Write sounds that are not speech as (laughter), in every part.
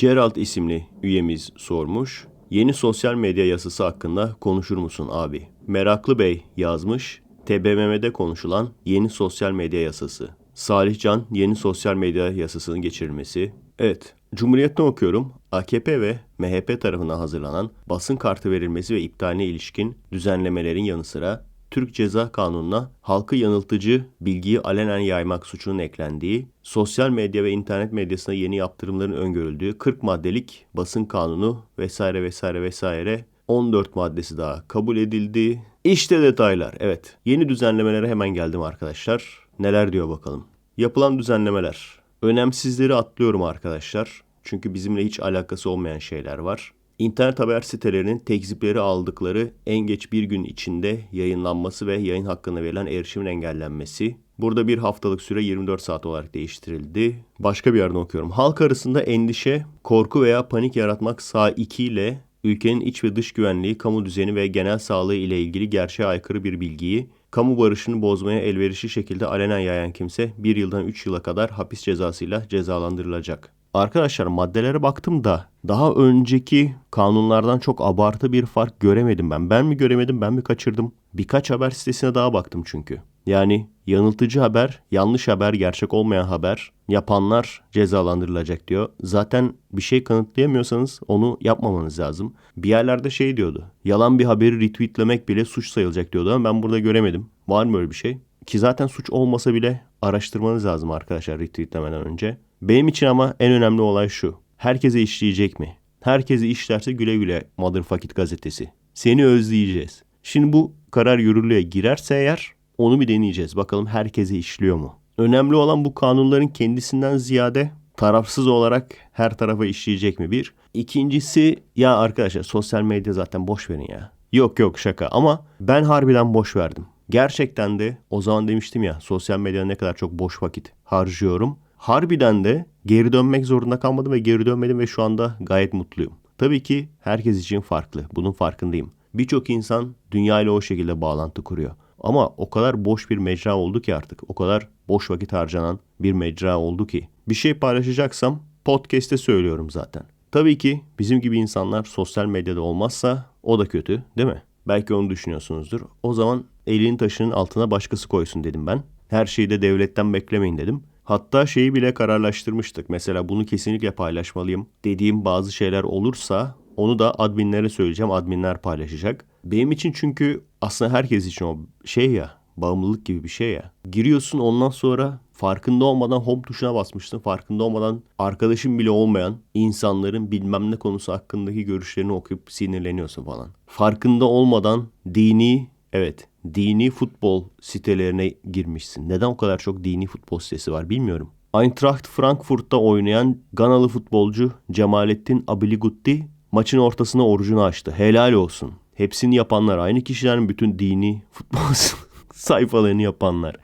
Gerald isimli üyemiz sormuş. Yeni sosyal medya yasası hakkında konuşur musun abi? Meraklı Bey yazmış. TBMM'de konuşulan yeni sosyal medya yasası. Salih Can yeni sosyal medya yasasının geçirilmesi. Evet, Cumhuriyet'ten okuyorum. AKP ve MHP tarafından hazırlanan basın kartı verilmesi ve iptaline ilişkin düzenlemelerin yanı sıra Türk Ceza Kanunu'na halkı yanıltıcı bilgiyi alenen yaymak suçunun eklendiği, sosyal medya ve internet medyasına yeni yaptırımların öngörüldüğü 40 maddelik basın kanunu vesaire vesaire vesaire 14 maddesi daha kabul edildi. İşte detaylar. Evet. Yeni düzenlemelere hemen geldim arkadaşlar. Neler diyor bakalım. Yapılan düzenlemeler. Önemsizleri atlıyorum arkadaşlar. Çünkü bizimle hiç alakası olmayan şeyler var. İnternet haber sitelerinin tekzipleri aldıkları en geç bir gün içinde yayınlanması ve yayın hakkına verilen erişimin engellenmesi. Burada bir haftalık süre 24 saat olarak değiştirildi. Başka bir yerden okuyorum. Halk arasında endişe, korku veya panik yaratmak sağ 2 ile ülkenin iç ve dış güvenliği, kamu düzeni ve genel sağlığı ile ilgili gerçeğe aykırı bir bilgiyi kamu barışını bozmaya elverişli şekilde alenen yayan kimse 1 yıldan 3 yıla kadar hapis cezasıyla cezalandırılacak. Arkadaşlar maddelere baktım da daha önceki kanunlardan çok abartı bir fark göremedim ben. Ben mi göremedim ben mi kaçırdım? Birkaç haber sitesine daha baktım çünkü. Yani yanıltıcı haber, yanlış haber, gerçek olmayan haber yapanlar cezalandırılacak diyor. Zaten bir şey kanıtlayamıyorsanız onu yapmamanız lazım. Bir yerlerde şey diyordu. Yalan bir haberi retweetlemek bile suç sayılacak diyordu ama ben burada göremedim. Var mı öyle bir şey? Ki zaten suç olmasa bile araştırmanız lazım arkadaşlar retweetlemeden önce. Benim için ama en önemli olay şu. Herkese işleyecek mi? Herkese işlerse güle güle Motherfucking gazetesi. Seni özleyeceğiz. Şimdi bu karar yürürlüğe girerse eğer onu bir deneyeceğiz. Bakalım herkese işliyor mu? Önemli olan bu kanunların kendisinden ziyade tarafsız olarak her tarafa işleyecek mi bir? İkincisi ya arkadaşlar sosyal medya zaten boş verin ya. Yok yok şaka ama ben harbiden boş verdim. Gerçekten de o zaman demiştim ya sosyal medyada ne kadar çok boş vakit harcıyorum. Harbiden de geri dönmek zorunda kalmadım ve geri dönmedim ve şu anda gayet mutluyum. Tabii ki herkes için farklı. Bunun farkındayım. Birçok insan dünya ile o şekilde bağlantı kuruyor. Ama o kadar boş bir mecra oldu ki artık. O kadar boş vakit harcanan bir mecra oldu ki. Bir şey paylaşacaksam podcast'te söylüyorum zaten. Tabii ki bizim gibi insanlar sosyal medyada olmazsa o da kötü değil mi? Belki onu düşünüyorsunuzdur. O zaman elinin taşının altına başkası koysun dedim ben. Her şeyi de devletten beklemeyin dedim. Hatta şeyi bile kararlaştırmıştık. Mesela bunu kesinlikle paylaşmalıyım dediğim bazı şeyler olursa onu da adminlere söyleyeceğim. Adminler paylaşacak. Benim için çünkü aslında herkes için o şey ya bağımlılık gibi bir şey ya. Giriyorsun ondan sonra farkında olmadan home tuşuna basmışsın. Farkında olmadan arkadaşın bile olmayan insanların bilmem ne konusu hakkındaki görüşlerini okuyup sinirleniyorsun falan. Farkında olmadan dini evet dini futbol sitelerine girmişsin. Neden o kadar çok dini futbol sitesi var bilmiyorum. Eintracht Frankfurt'ta oynayan Ganalı futbolcu Cemalettin Abiligutti maçın ortasına orucunu açtı. Helal olsun. Hepsini yapanlar aynı kişilerin bütün dini futbol (laughs) sayfalarını yapanlar.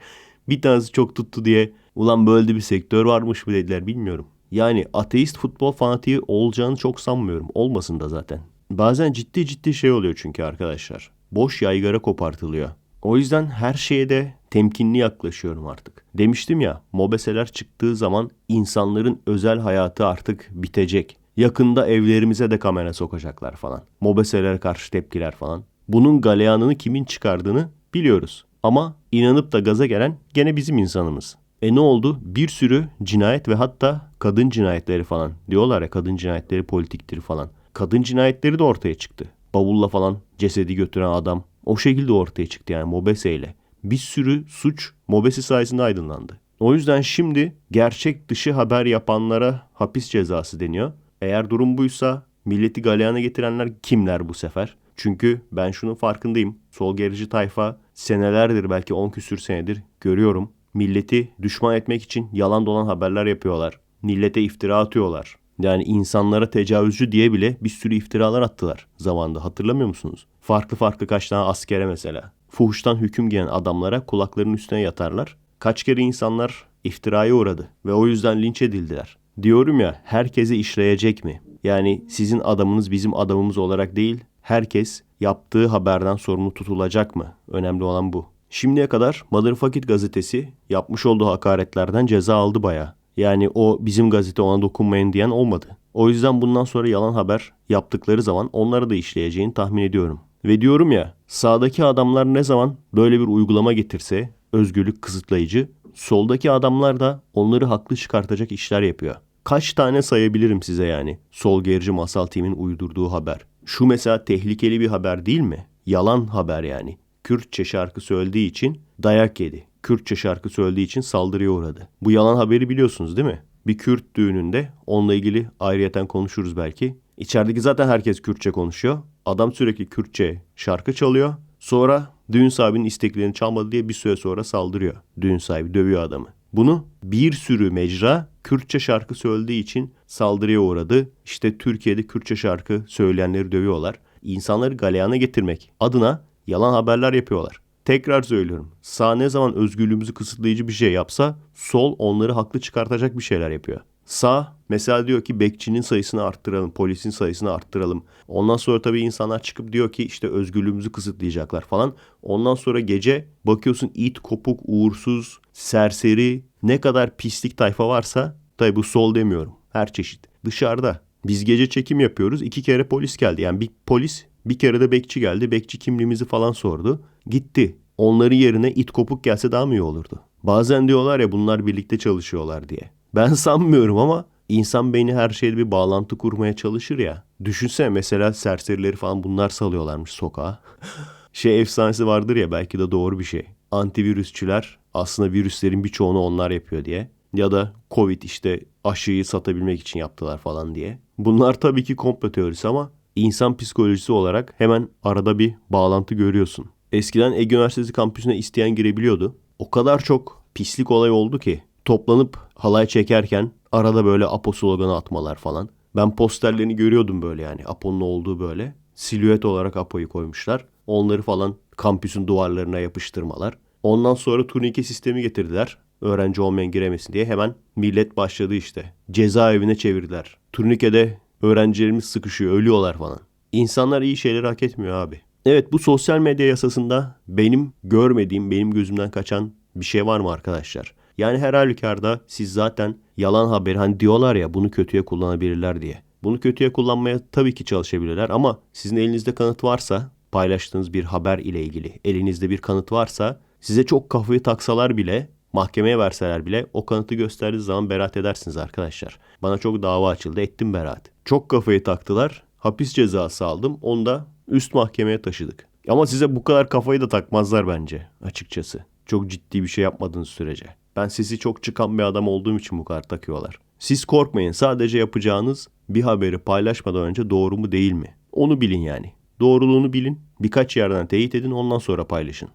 Bir tanesi çok tuttu diye ulan böyle bir sektör varmış mı dediler bilmiyorum. Yani ateist futbol fanatiği olacağını çok sanmıyorum. Olmasın da zaten. Bazen ciddi ciddi şey oluyor çünkü arkadaşlar. Boş yaygara kopartılıyor. O yüzden her şeye de temkinli yaklaşıyorum artık. Demiştim ya, mobeseler çıktığı zaman insanların özel hayatı artık bitecek. Yakında evlerimize de kamera sokacaklar falan. Mobeselere karşı tepkiler falan. Bunun galeyanını kimin çıkardığını biliyoruz. Ama inanıp da gaza gelen gene bizim insanımız. E ne oldu? Bir sürü cinayet ve hatta kadın cinayetleri falan. Diyorlar ya kadın cinayetleri politiktir falan. Kadın cinayetleri de ortaya çıktı. Bavulla falan cesedi götüren adam. O şekilde ortaya çıktı yani Mobese ile. Bir sürü suç Mobese sayesinde aydınlandı. O yüzden şimdi gerçek dışı haber yapanlara hapis cezası deniyor. Eğer durum buysa milleti galeyana getirenler kimler bu sefer? Çünkü ben şunun farkındayım. Sol gerici tayfa senelerdir belki 10 küsür senedir görüyorum. Milleti düşman etmek için yalan dolan haberler yapıyorlar. Millete iftira atıyorlar. Yani insanlara tecavüzcü diye bile bir sürü iftiralar attılar zamanda. Hatırlamıyor musunuz? Farklı farklı kaç tane askere mesela. Fuhuştan hüküm giyen adamlara kulaklarının üstüne yatarlar. Kaç kere insanlar iftiraya uğradı ve o yüzden linç edildiler. Diyorum ya herkese işleyecek mi? Yani sizin adamınız bizim adamımız olarak değil, herkes yaptığı haberden sorumlu tutulacak mı? Önemli olan bu. Şimdiye kadar Motherfucking gazetesi yapmış olduğu hakaretlerden ceza aldı baya. Yani o bizim gazete ona dokunmayın diyen olmadı. O yüzden bundan sonra yalan haber yaptıkları zaman onları da işleyeceğini tahmin ediyorum. Ve diyorum ya sağdaki adamlar ne zaman böyle bir uygulama getirse özgürlük kısıtlayıcı soldaki adamlar da onları haklı çıkartacak işler yapıyor. Kaç tane sayabilirim size yani sol gerici masal timin uydurduğu haber. Şu mesela tehlikeli bir haber değil mi? Yalan haber yani. Kürtçe şarkı söylediği için dayak yedi. Kürtçe şarkı söylediği için saldırıya uğradı. Bu yalan haberi biliyorsunuz değil mi? Bir Kürt düğününde onunla ilgili ayrıyeten konuşuruz belki. İçerideki zaten herkes Kürtçe konuşuyor. Adam sürekli Kürtçe şarkı çalıyor. Sonra düğün sahibinin isteklerini çalmadı diye bir süre sonra saldırıyor. Düğün sahibi dövüyor adamı. Bunu bir sürü mecra Kürtçe şarkı söylediği için saldırıya uğradı. İşte Türkiye'de Kürtçe şarkı söyleyenleri dövüyorlar. İnsanları galeyana getirmek adına yalan haberler yapıyorlar. Tekrar söylüyorum. Sağ ne zaman özgürlüğümüzü kısıtlayıcı bir şey yapsa sol onları haklı çıkartacak bir şeyler yapıyor. Sağ mesela diyor ki bekçinin sayısını arttıralım, polisin sayısını arttıralım. Ondan sonra tabii insanlar çıkıp diyor ki işte özgürlüğümüzü kısıtlayacaklar falan. Ondan sonra gece bakıyorsun it, kopuk, uğursuz, serseri ne kadar pislik tayfa varsa tabii bu sol demiyorum. Her çeşit. Dışarıda. Biz gece çekim yapıyoruz. iki kere polis geldi. Yani bir polis bir kere de bekçi geldi. Bekçi kimliğimizi falan sordu. Gitti. Onların yerine it kopuk gelse daha mı iyi olurdu? Bazen diyorlar ya bunlar birlikte çalışıyorlar diye. Ben (laughs) sanmıyorum ama insan beyni her şeyde bir bağlantı kurmaya çalışır ya. Düşünsene mesela serserileri falan bunlar salıyorlarmış sokağa. (laughs) şey efsanesi vardır ya belki de doğru bir şey. Antivirüsçüler aslında virüslerin birçoğunu onlar yapıyor diye. Ya da Covid işte aşıyı satabilmek için yaptılar falan diye. Bunlar tabii ki komplo teorisi ama insan psikolojisi olarak hemen arada bir bağlantı görüyorsun. Eskiden Ege Üniversitesi kampüsüne isteyen girebiliyordu. O kadar çok pislik olay oldu ki toplanıp halay çekerken arada böyle Apo sloganı atmalar falan. Ben posterlerini görüyordum böyle yani Apo'nun olduğu böyle. Silüet olarak Apo'yu koymuşlar. Onları falan kampüsün duvarlarına yapıştırmalar. Ondan sonra turnike sistemi getirdiler. Öğrenci olmayan giremesin diye hemen millet başladı işte. Cezaevine çevirdiler. Turnikede öğrencilerimiz sıkışıyor, ölüyorlar falan. İnsanlar iyi şeyleri hak etmiyor abi. Evet bu sosyal medya yasasında benim görmediğim, benim gözümden kaçan bir şey var mı arkadaşlar? Yani her halükarda siz zaten yalan haberi hani diyorlar ya bunu kötüye kullanabilirler diye. Bunu kötüye kullanmaya tabii ki çalışabilirler ama sizin elinizde kanıt varsa paylaştığınız bir haber ile ilgili elinizde bir kanıt varsa size çok kafayı taksalar bile mahkemeye verseler bile o kanıtı gösterdiği zaman beraat edersiniz arkadaşlar. Bana çok dava açıldı ettim beraat. Çok kafayı taktılar hapis cezası aldım onu da üst mahkemeye taşıdık. Ama size bu kadar kafayı da takmazlar bence açıkçası. Çok ciddi bir şey yapmadığınız sürece. Ben sesi çok çıkan bir adam olduğum için bu kadar takıyorlar. Siz korkmayın sadece yapacağınız bir haberi paylaşmadan önce doğru mu değil mi? Onu bilin yani. Doğruluğunu bilin, birkaç yerden teyit edin ondan sonra paylaşın.